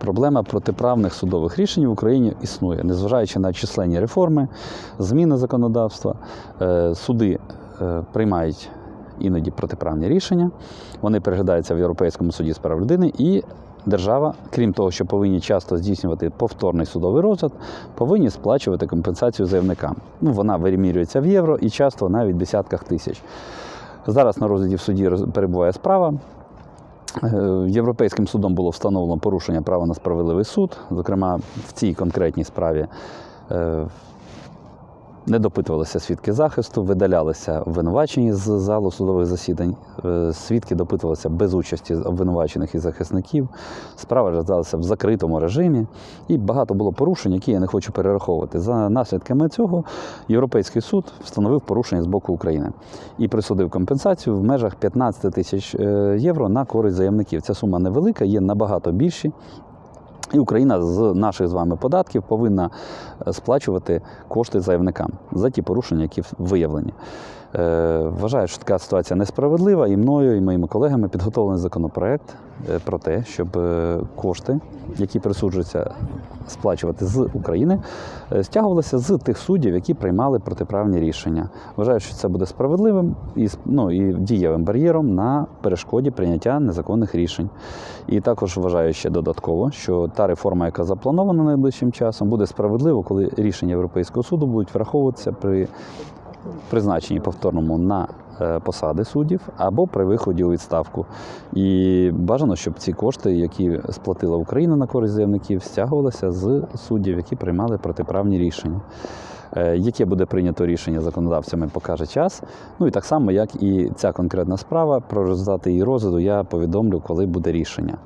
проблема протиправних судових рішень в Україні існує, незважаючи на численні реформи, зміни законодавства, е, суди е, приймають іноді протиправні рішення, вони переглядаються в Європейському суді з прав людини і. Держава, крім того, що повинні часто здійснювати повторний судовий розгляд, повинні сплачувати компенсацію заявникам. Ну, вона вимірюється в євро і часто навіть в десятках тисяч. Зараз на розгляді в суді перебуває справа. Е, Європейським судом було встановлено порушення права на справедливий суд. Зокрема, в цій конкретній справі е, не допитувалися свідки захисту, видалялися обвинувачені з залу судових засідань. Е, Свідки допитувалися без участі обвинувачених і захисників. Справа розглядалася в закритому режимі, і багато було порушень, які я не хочу перераховувати. За наслідками цього Європейський суд встановив порушення з боку України і присудив компенсацію в межах 15 тисяч е, євро на користь заявників. Ця сума невелика, є набагато більші. І Україна з наших з вами податків повинна е, сплачувати кошти заявникам за ті порушення, які виявлені. Е, Вважаю, що така ситуація несправедлива, і мною, і моїми колегами підготовлений законопроект е, про те, щоб кошти, які присуджуються сплачувати з України, е, стягувалися з тих суддів, які приймали протиправні рішення. Вважаю, що це буде справедливим і, ну, і дієвим бар'єром на перешкоді прийняття незаконних рішень. І також вважаю ще додатково, що та реформа, яка запланована найближчим часом, буде справедливо, коли рішення Європейського суду будуть враховуватися при призначенні повторному на посади суддів або при виході у відставку. І бажано, щоб ці кошти, які сплатила Україна на користь заявників, стягувалися з суддів, які приймали протиправні рішення. Е, Яке буде прийнято рішення законодавцями, покаже час. Ну і так само, як і ця конкретна справа, про результати її розгляду я повідомлю, коли буде рішення.